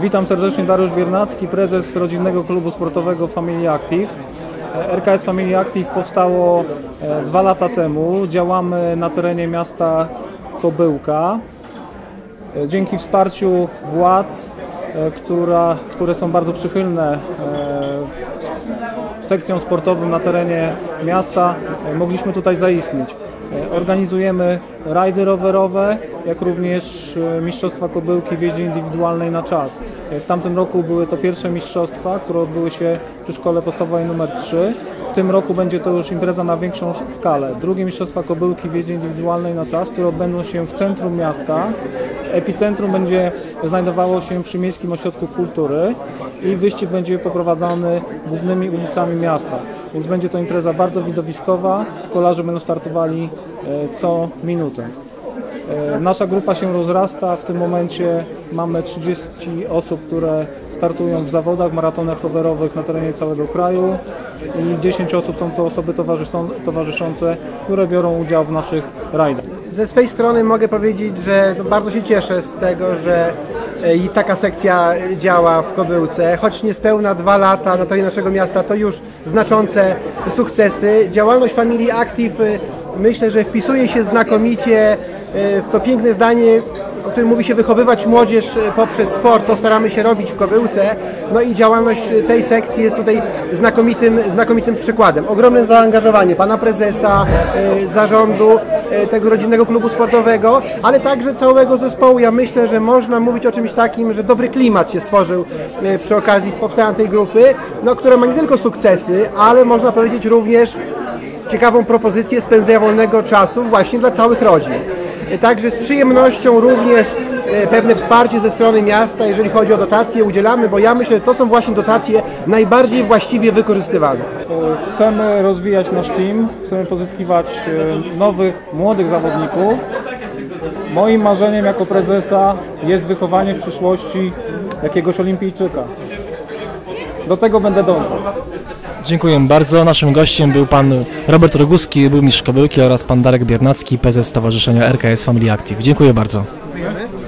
Witam serdecznie, Dariusz Biernacki, prezes rodzinnego klubu sportowego Family Active. RKS Family Active powstało e, dwa lata temu. Działamy na terenie miasta Kobyłka. E, Dzięki wsparciu władz, e, która, które są bardzo przychylne e, sekcjom sportowym na terenie miasta, e, mogliśmy tutaj zaistnieć. E, Organizujemy rajdy rowerowe, jak również e, Mistrzostwa Kobyłki w jeździe indywidualnej na czas. E, W tamtym roku były to pierwsze mistrzostwa, które odbyły się przy szkole podstawowej numer 3. W tym roku będzie to już impreza na większą skalę. Drugie Mistrzostwa Kobyłki w jeździe indywidualnej na czas, które odbędą się w centrum miasta. Epicentrum będzie znajdowało się przy Miejskim Ośrodku Kultury i wyścig będzie poprowadzony głównymi ulicami miasta. Więc będzie to impreza bardzo widowiskowa. Kolarze będą startowali e, co minutę. E, Nasza grupa się rozrasta. W tym momencie mamy 30 osób, które startują w zawodach, maratonach rowerowych na terenie całego kraju i 10 osób są to osoby towarzyszą- towarzyszące, które biorą udział w naszych rajdach. Ze swej strony mogę powiedzieć, że bardzo się cieszę z tego, że e, i taka sekcja działa w Kobyłce. Choć niespełna dwa lata na terenie naszego miasta to już znaczące sukcesy. Działalność Family Active e, myślę, że wpisuje się znakomicie e, w to piękne zdanie, o którym mówi się wychowywać młodzież e, poprzez sport. To staramy się robić w Kobyłce. No i działalność tej sekcji jest tutaj znakomitym, znakomitym przykładem. Ogromne zaangażowanie pana prezesa, e, zarządu tego rodzinnego klubu sportowego, ale także całego zespołu. Ja myślę, że można mówić o czymś takim, że dobry klimat się stworzył przy okazji powstania tej grupy, no, która ma nie tylko sukcesy, ale można powiedzieć również ciekawą propozycję spędzenia wolnego czasu właśnie dla całych rodzin. E, Także z przyjemnością również e, pewne wsparcie ze strony miasta, jeżeli chodzi o dotacje, udzielamy, bo ja myślę, że to są właśnie dotacje najbardziej właściwie wykorzystywane. Chcemy rozwijać nasz team, chcemy pozyskiwać e, nowych, młodych zawodników. Moim marzeniem jako prezesa jest wychowanie w przyszłości jakiegoś olimpijczyka. Do tego będę dążył. Dziękuję bardzo. Naszym gościem był pan Robert Roguski, był mistrz Kobyłki oraz pan Darek Biernacki, prezes Stowarzyszenia RKS Family Active. Dziękuję bardzo. Dziękujemy.